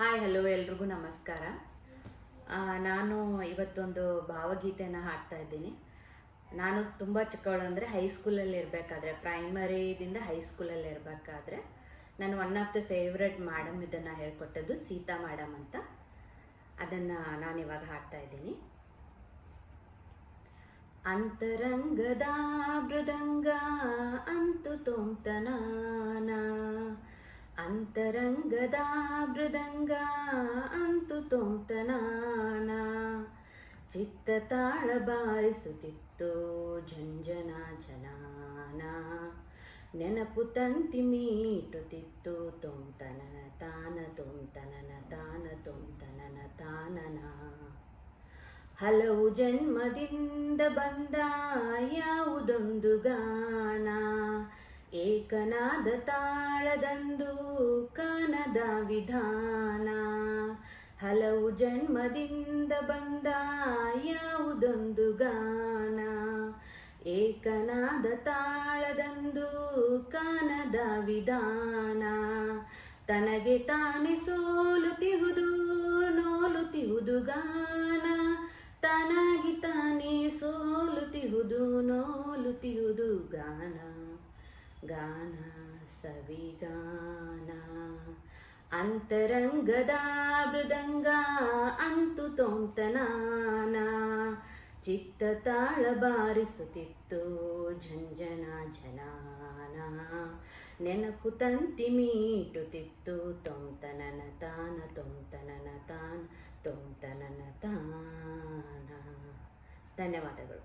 Hi hello ಎಲ್ರಿಗೂ ನಮಸ್ಕಾರ. ನಾನು ಇವತ್ತೊಂದು ಭಾವಗೀತೆಯನ್ನು ಹಾಡ್ತಾ ಇದ್ದೀನಿ. ನಾನು ತುಂಬ ಚಿಕ್ಕವಳು ಅಂದರೆ ಹೈಸ್ಕೂಲಲ್ಲಿ ಇರಬೇಕಾದ್ರೆ ಪ್ರೈಮರಿದಿಂದ ಹೈಸ್ಕೂಲಲ್ಲಿ ಇರಬೇಕಾದ್ರೆ ನಾನು one of the favourite madam ಇದನ್ನು ಹೇಳ್ಕೊಟ್ಟದ್ದು ಸೀತಾ ಮೇಡಮ್ ಅಂತ. ಅದನ್ನು ನಾನು ಇವಾಗ ಹಾಡ್ತಾ ಇದ್ದೀನಿ. ಅಂತರಂಗದ ಮೃದಂಗ, ಅಂತು ತೋಂತನಾನ ಅಂತರಂಗದ ಮೃದಂಗ ಅಂತು ತೋಂತನಾನ ಚಿತ್ತ ತಾಳ ಬಾರಿಸುತ್ತಿತ್ತು ಝಂಜನ ಜನಾನ ನೆನಪು ತಂತಿ ಮೀಟುತ್ತಿತ್ತು ತೋಂತನನ ತಾನ ತೋಂತನನ ತಾನ ತೋಂತನನ ತಾನನ ಹಲವು ಜನ್ಮದಿಂದ ಬಂದ ಯಾವುದೊಂದು ಗಾನ ಏಕನಾದ ತಾಳದಂದು ಕಾನದ ವಿಧಾನ. ಹಲವು ಜನ್ಮದಿಂದ ಬಂದ ಯಾವುದೊಂದು ಗಾನ. ಏಕನಾದ ತಾಳದಂದು ಕಾನದ ವಿಧಾನ. ತನಗೆ ತಾನೆ ಸೋಲುತ್ತಿಹುದು ನೋಲುತ್ತಿಹುದು ಗಾನ. ತನಗಿ ತಾನೇ ಸೋಲುತ್ತಿಹುದು ನೋಲುತ್ತಿಹುದು ಗಾನ. ಗಾನ ಸವಿಗಾನ ಅಂತರಂಗದ ಮೃದಂಗ ಅಂತು ತೋಂತನಾನ ಚಿತ್ತ ತಾಳ ಬಾರಿಸುತ್ತಿತ್ತು ಝಂಜನ ಜನಾನ ನೆನಪು ತಂತಿ ಮೀಟುತ್ತಿತ್ತು ತೊಂತನನ ತಾನ ತೊಂತನನ ತಾನ ತೊಂತನನ ತಾನ ಧನ್ಯವಾದಗಳು